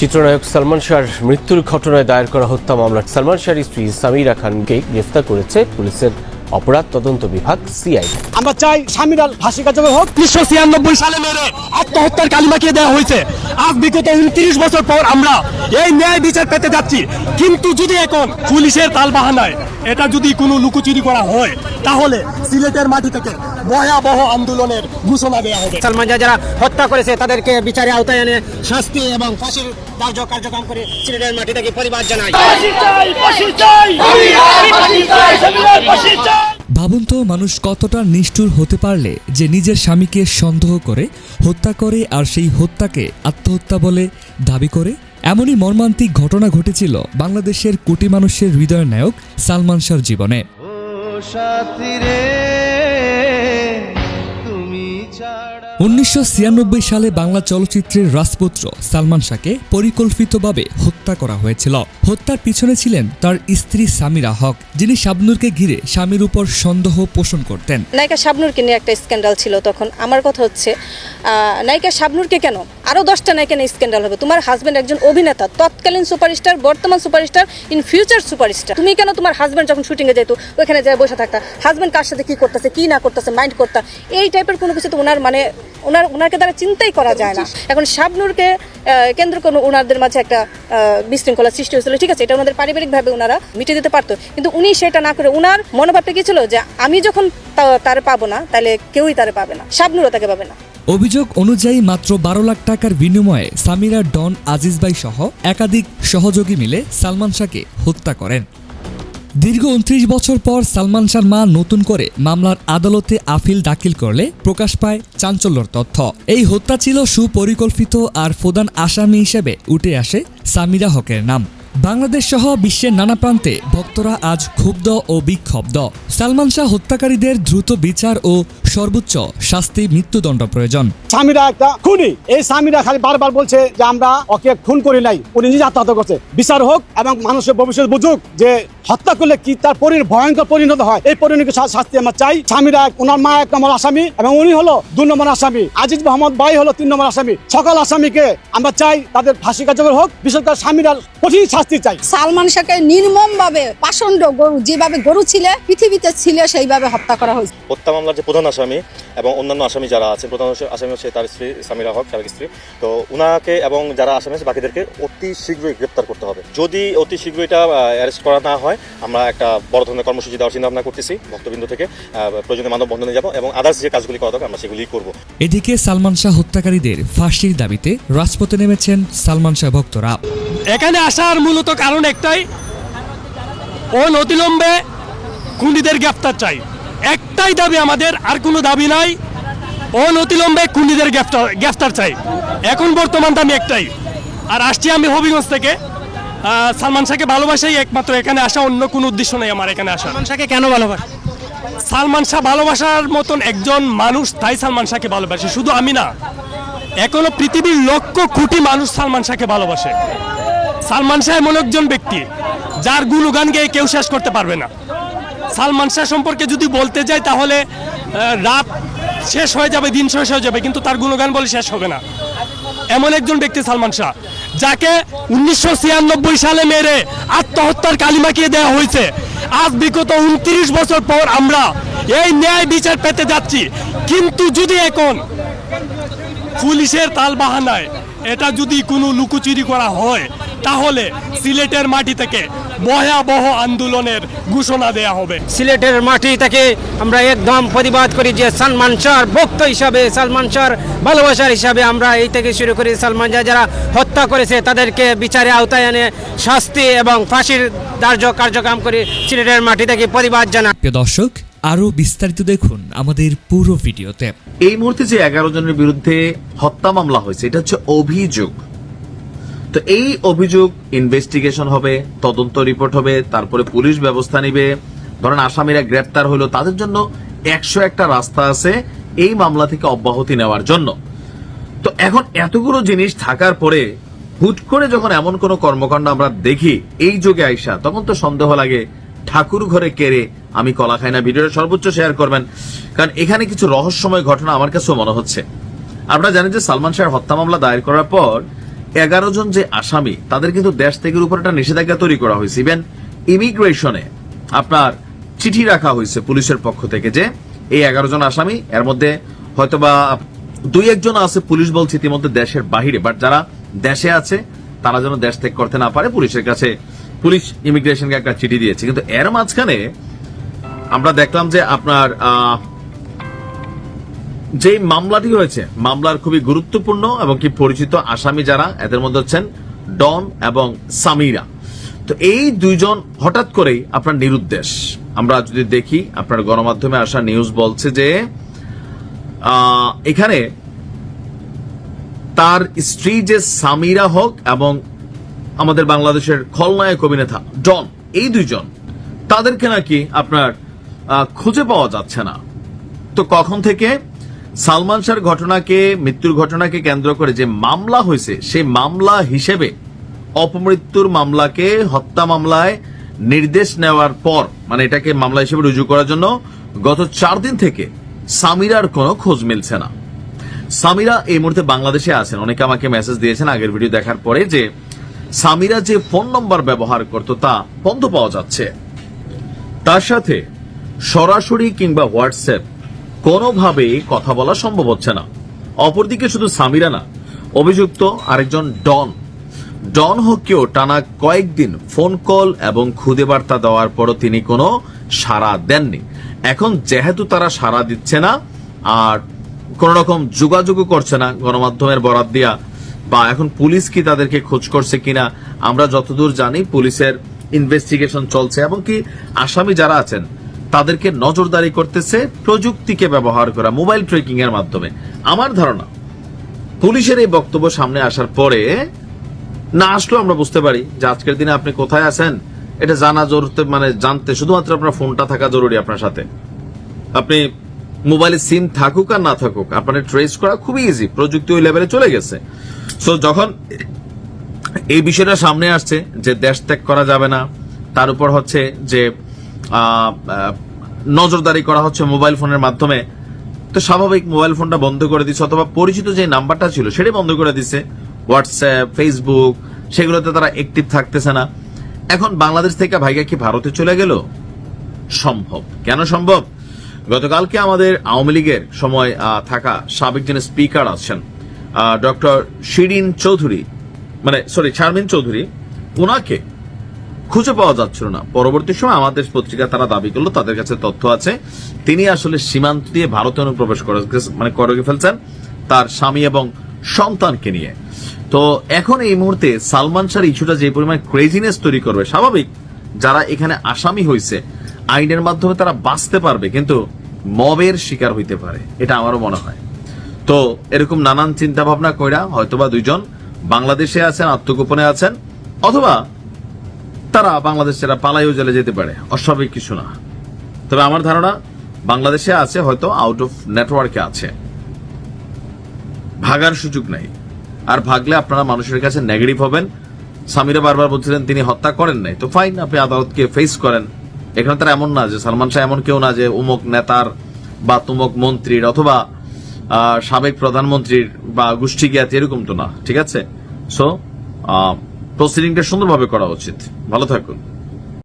চিত্রনায়ক সালমান শাহর মৃত্যুর ঘটনায় দায়ের করা হত্যা মামলা সালমান শাহর স্ত্রী সামিরা খানকে গ্রেফতার করেছে পুলিশের অপরাধ তদন্ত বিভাগ সিআইডি। আমরা চাই স্বামীরা ফাঁসি কার্যকর হোক। উনিশশো ছিয়ানব্বই সালে মেরে আত্মহত্যার কালিমাকে দেওয়া হয়েছে? আজ বিগত উনত্রিশ বছর পর আমরা এই ন্যায় বিচার পেতে যাচ্ছি। কিন্তু যদি এখন পুলিশের তাল বাহানায় এটা যদি কোনো লুকোচুরি করা হয় তাহলে সিলেটের মাটি থেকে ভয়াবহ আন্দোলনের ঘোষণা দেওয়া হবে। সালমান যারা হত্যা করেছে তাদেরকে বিচারে আওতায় এনে শাস্তি এবং ফাঁসির কার্য কার্যক্রম করে সিলেটের মাটি থেকে পরিবার জানাই ভাবুন তো মানুষ কতটা নিষ্ঠুর হতে পারলে যে নিজের স্বামীকে সন্দেহ করে হত্যা করে আর সেই হত্যাকে আত্মহত্যা বলে দাবি করে? এমনই মর্মান্তিক ঘটনা ঘটেছিল বাংলাদেশের কোটি মানুষের হৃদয় নায়ক সালমান শাহর জীবনে। উনিশশো ছিয়ানব্বই সালে বাংলা চলচ্চিত্রের রাজপুত্র সালমান শাহকে পরিকল্পিতভাবে হত্যা করা হয়েছিল। হত্যার পিছনে ছিলেন তার স্ত্রী সামিরা হক, যিনি শাবনুরকে ঘিরে স্বামীর উপর সন্দেহ পোষণ করতেন। নায়িকা শাবনুরকে নিয়ে একটা স্ক্যান্ডাল ছিল তখন। আমার কথা হচ্ছে নায়িকা শাবনুরকে কেন? আরও দশটা নায়িকা নিয়ে স্ক্যান্ডাল হবে। তোমার হাজব্যান্ড একজন অভিনেতা, তৎকালীন সুপারস্টার বর্তমান সুপারস্টার ইন ফিউচার সুপারস্টার তুমি কেন তোমার হাজব্যান্ড যখন শুটিংয়ে যেত, ওখানে যায় বসে থাকতা? হাজব্যান্ড কার সাথে কী করতেছে, কি না করতেছে মাইন্ড করতা? এই টাইপের কোনো কিছু তো ওনার মানে ওনার ওনাকে দ্বারা চিন্তাই করা যায় না। এখন শাবনুরকে কেন্দ্র করে ওনাদের মাঝে একটা বিশৃঙ্খলা সৃষ্টি হয়েছিল। ঠিক আছে, এটা ওনাদের পারিবারিকভাবে ওনারা মিটিয়ে দিতে পারতো। কিন্তু উনি সেটা না করে ওনার মনোভাবটা কি ছিল যে আমি যখন তার তারে পাবো না, তাহলে কেউই তারে পাবে না। শাবনুরও তাকে পাবে না। অভিযোগ অনুযায়ী মাত্র বারো লাখ টাকার বিনিময়ে সামিরা ডন আজিজ ভাই সহ একাধিক সহযোগী মিলে সালমান শাহকে হত্যা করেন। দীর্ঘ উনত্রিশ বছর পর সালমান শাহর মা নতুন করে মামলার আদালতে আফিল দাখিল করলে প্রকাশ পায় চাঞ্চল্যর তথ্য। এই হত্যা ছিল সুপরিকল্পিত আর প্রধান আসামি হিসেবে উঠে আসে সামিরা হকের নাম। বাংলাদেশ সহ বিশ্বের নানা প্রান্তে ভক্তরা আজ ক্ষুব্ধ ও বিক্ষুব্ধ। সালমান শাহ হত্যাকারীদের দ্রুত বিচার ও সর্বোচ্চ শাস্তি মৃত্যুদণ্ড প্রয়োজন। স্বামীরা একটা খুনি। এই স্বামীরা খালি বারবার বলছে যে আমরা ওকে খুন করি নাই। উনি নিজে আত্মহত্যা করছে। বিচার হোক এবং মানুষের ভবিষ্যৎ বুঝুক যে হত্যা করলে কি তার পরিণ, ভয়ঙ্কর পরিণত হয়। এই পরিণত শাস্তি আমরা চাই। স্বামীরা ওনার মা এক নম্বর আসামি এবং উনি হলো দুই নম্বর আসামি। আজিজ মোহাম্মদ বাই হলো তিন নম্বর আসামি। সকল আসামিকে আমরা চাই তাদের ফাঁসি কার্যকর হোক। বিশেষ করে স্বামীরা কঠিন শাস্তি চাই। সালমান শাহকে নির্মম ভাবে পাষণ্ড গরু যেভাবে গরু ছিলে পৃথিবীতে ছিল সেইভাবে হত্যা করা হয়েছে। হত্যা মামলার যে প্রধান আসামি এবং অন্যান্য আসামি যারা আছে প্রধান আসামি হচ্ছে তার স্ত্রী সামিরা হক সাবেক স্ত্রী। তো উনাকে এবং যারা আসামি আছে বাকিদেরকে অতি শীঘ্রই গ্রেপ্তার করতে হবে। যদি অতি শীঘ্রই এটা অ্যারেস্ট করা না হয় আমরা একটা বড় ধরনের কর্মসূচি দেওয়ার চিন্তা ভাবনা করতেছি। ভক্তবৃন্দ থেকে প্রয়োজনে মানববন্ধনে যাব এবং আদার্স যে কাজগুলি করা দরকার আমরা সেগুলি করব। এদিকে সালমান শাহ হত্যাকারীদের ফাঁসির দাবিতে রাজপথে নেমেছেন সালমান শাহ ভক্তরা। এখানে আসার মূলত কারণ একটাই ও অনতিলম্বে খুনিদের গ্রেফতার চাই। একটাই দাবি আমাদের আর কোনো দাবি নাই ও অনতিলম্বে খুনিদের গ্রেফতার গ্রেফতার চাই। এখন বর্তমান দামি একটাই। আর আসছি আমি হবিগঞ্জ থেকে। সালমান শাহকে ভালোবাসাই একমাত্র এখানে আসা অন্য কোনো উদ্দেশ্য নেই আমার এখানে আসা সালমান শাহকে কেন ভালোবাসে? সালমান শাহ ভালোবাসার মতন একজন মানুষ তাই সালমান শাহকে ভালোবাসে। শুধু আমি না এখনও পৃথিবীর লক্ষ কোটি মানুষ সালমান শাহকে ভালোবাসে। সালমান শাহ এমন একজন ব্যক্তি, যার গুণগান গেয়ে কেউ শেষ করতে পারবে না। সালমান শাহ সম্পর্কে যদি বলতে যাই তাহলে রাত শেষ হয়ে যাবে, দিন শেষ হয়ে যাবে, কিন্তু তার গুণগান বলে শেষ হবে না। এমন একজন ব্যক্তি সালমান শাহ, যাকে উনিশশো ছিয়ানব্বই সালে মেরে আত্মহত্যার কালিমাকিয়ে দেওয়া হয়েছে? আজ বিগত উনত্রিশ বছর পর আমরা এই ন্যায় বিচার পেতে যাচ্ছি, কিন্তু যদি এখন পুলিশের তাল বাহানায় এটা যদি কোনো লুকোচুরি করা হয় তাহলে সিলেটের মাটি থেকে ভয়াবহ আন্দোলনের ঘোষণা দেয়া হবে। সিলেটের মাটি থেকে আমরা একদম প্রতিবাদ করি যে সালমান শাহর ভক্ত হিসাবে সালমান শাহর ভালোবাসার হিসাবে আমরা এই থেকে শুরু করি। সালমান শাহ যারা হত্যা করেছে তাদেরকে বিচারে আওতায় এনে শাস্তি এবং ফাঁসির দার্য কার্যক্রম করে সিলেটের মাটি থেকে প্রতিবাদ জানা প্রিয় দর্শক আরও বিস্তারিত দেখুন আমাদের পুরো ভিডিওতে। এই মুহূর্তে যে এগারো জনের বিরুদ্ধে হত্যা মামলা হয়েছে এটা হচ্ছে অভিযোগ। তো এই অভিযোগ ইনভেস্টিগেশন হবে, তদন্ত রিপোর্ট হবে, তারপরে পুলিশ ব্যবস্থা নিবে। ধরেন আসামিরা গ্রেপ্তার হলো, তাদের জন্য একশো একটা রাস্তা আছে এই মামলা থেকে অব্যাহতি নেওয়ার জন্য। তো এখন এতগুলো জিনিস থাকার পরে হুট করে যখন এমন কোন কর্মকাণ্ড আমরা দেখি, এই যুগে আইসা, তখন তো সন্দেহ লাগে, ঠাকুর ঘরে কেড়ে আমি কলা খাই না, ভিডিওটা সর্বোচ্চ শেয়ার করবেন। কারণ এখানে কিছু রহস্যময় ঘটনা আমার কাছেও মনে হচ্ছে। আপনারা জানেন যে সালমান শাহের হত্যা মামলা দায়ের করার পর এগারো জন যে আসামি, তাদের কিন্তু দেশ থেকে উপর একটা নিষেধাজ্ঞা তৈরি করা হয়েছে। ইভেন ইমিগ্রেশনে আপনার চিঠি রাখা হয়েছে পুলিশের পক্ষ থেকে যে এই এগারো জন আসামি, এর মধ্যে হয়তোবা দুই একজন আছে পুলিশ বলছে ইতিমধ্যে দেশের বাহিরে বাট যারা দেশে আছে, তারা যেন দেশ ত্যাগ করতে না পারে, পুলিশের কাছে পুলিশ ইমিগ্রেশনকে একটা চিঠি দিয়েছে। কিন্তু এর মাঝখানে আমরা দেখলাম যে আপনার যেই মামলাটি হয়েছে, মামলার খুবই গুরুত্বপূর্ণ এবং কি পরিচিত আসামি যারা, এদের মধ্যে হচ্ছেন ডন এবং সামিরা। তো এই দুইজন হঠাৎ করেই আপনার নিরুদ্দেশ। আমরা যদি দেখি, আপনার গণমাধ্যমে আসা নিউজ বলছে যে এখানে তার স্ত্রী যে সামিরা হক এবং আমাদের বাংলাদেশের খলনায়ক অভিনেতা ডন, এই দুইজন, তাদেরকে নাকি আপনার খুঁজে পাওয়া যাচ্ছে না। তো কখন থেকে সালমান শাহর ঘটনাকে, মৃত্যুর ঘটনাকে কেন্দ্র করে যে মামলা হয়েছে, সেই মামলা হিসেবে অপমৃত্যুর মামলাকে, হত্যা মামলায় নির্দেশ নেওয়ার পর মানে এটাকে মামলা হিসেবে রুজু করার জন্য গত চার দিন থেকে সামিরার কোনো খোঁজ মিলছে না। সামিরা এই মুহূর্তে বাংলাদেশে আছেন। অনেকে আমাকে মেসেজ দিয়েছেন আগের ভিডিও দেখার পরে যে সামিরা যে ফোন নম্বর ব্যবহার করত তা বন্ধ পাওয়া যাচ্ছে। তার সাথে সরাসরি কিংবা হোয়াটসঅ্যাপ কোনোভাবেই কথা বলা সম্ভব হচ্ছে না। অপরদিকে শুধু সামিরা না, অভিযুক্ত আরেকজন ডন। ডন হককেও টানা কয়েকদিন ফোন কল এবং খুদে বার্তা দেওয়ার পরও তিনি কোনো সাড়া দেননি। এখন যেহেতু তারা সাড়া দিচ্ছে না, আর কোন রকম যোগাযোগও করছে না গণমাধ্যমের বরাত দিয়া, বা এখন পুলিশ কি তাদেরকে খোঁজ করছে কিনা, আমরা যতদূর জানি পুলিশের ইনভেস্টিগেশন চলছে, এবং কি আসামি যারা আছেন তাদেরকে নজরদারি করতেছে প্রযুক্তিকে ব্যবহার করা, মোবাইল ট্রেকিং এর মাধ্যমে। আমার ধারণা, পুলিশের এই বক্তব্য সামনে আসার পরে না আসলেও আমরা বুঝতে পারি যে আজকের দিনে আপনি কোথায় আছেন। এটা জানা জরুরি মানে জানতে শুধুমাত্র আপনার ফোনটা থাকা জরুরি আপনার সাথে। আপনি মোবাইলে সিম থাকুক আর না থাকুক, আপনার ট্রেস করা খুবই ইজি প্রযুক্তি ওই লেভেলে চলে গেছে। সো যখন এই বিষয়টা সামনে আসছে যে দেশ ত্যাগ করা যাবে না, তার উপর হচ্ছে যে নজরদারি করা হচ্ছে মোবাইল ফোনের মাধ্যমে। তো স্বাভাবিক মোবাইল ফোনটা বন্ধ করে দিচ্ছে, অথবা পরিচিত যে নাম্বারটা ছিল সেটাই বন্ধ করে দিচ্ছে। হোয়াটসঅ্যাপ ফেসবুক সেগুলোতে তারা অ্যাক্টিভ থাকতেছে না। এখন বাংলাদেশ থেকে ভাইগা কি ভারতে চলে গেল? সম্ভব। কেন সম্ভব? গতকালকে আমাদের আওয়ামী লীগের সময় থাকা সাবেক যিনি স্পিকার আছেন ডক্টর শিরিন চৌধুরী মানে সরি শারমিন চৌধুরী ওনাকে খুঁজে পাওয়া যাচ্ছিল না। পরবর্তী সময় আমাদের পত্রিকা তারা দাবি করল, তাদের কাছে তথ্য আছে। তিনি আসলে সীমান্ত দিয়ে ভারতে অনুপ্রবেশ করে মানে করে ফেলছেন তার স্বামী এবং সন্তানকে নিয়ে। তো এখন এই মুহূর্তে সালমান শাহর ইস্যুটা যে পরিমাণ ক্রেজিনেস তৈরি করবে, স্বাভাবিক যারা এখানে আসামি হয়েছে, আইনের মাধ্যমে তারা বাঁচতে পারবে, কিন্তু মবের শিকার হইতে পারে, এটা আমারও মনে হয়। তো এরকম নানান চিন্তা ভাবনা কইরা হয়তোবা দুইজন বাংলাদেশে আছেন, আত্মগোপনে আছেন, অথবা তারা বাংলাদেশ ছেড়ে পালাইও জেলে যেতে পারে, অস্বাভাবিক কিছু না। তবে আমার ধারণা, বাংলাদেশে আছে, হয়তো আউট অফ নেটওয়ার্কে আছে। ভাগার সুযোগ নাই। আর ভাগলে আপনারা মানুষের কাছে নেগেটিভ হবেন। স্বামীরা বারবার বলছিলেন, তিনি হত্যা করেন নাই। তো ফাইন আপনি আদালতকে ফেস করেন। এখানে তার এমন না যে সালমান শাহ এমন কেউ না যে উমুক নেতার বা তুমক মন্ত্রীর অথবা সাবেক প্রধানমন্ত্রীর বা গোষ্ঠী জ্ঞাতি, এরকম তো না। ঠিক আছে? সো প্রসিডিংটা সুন্দরভাবে করা উচিত। ভালো থাকুন।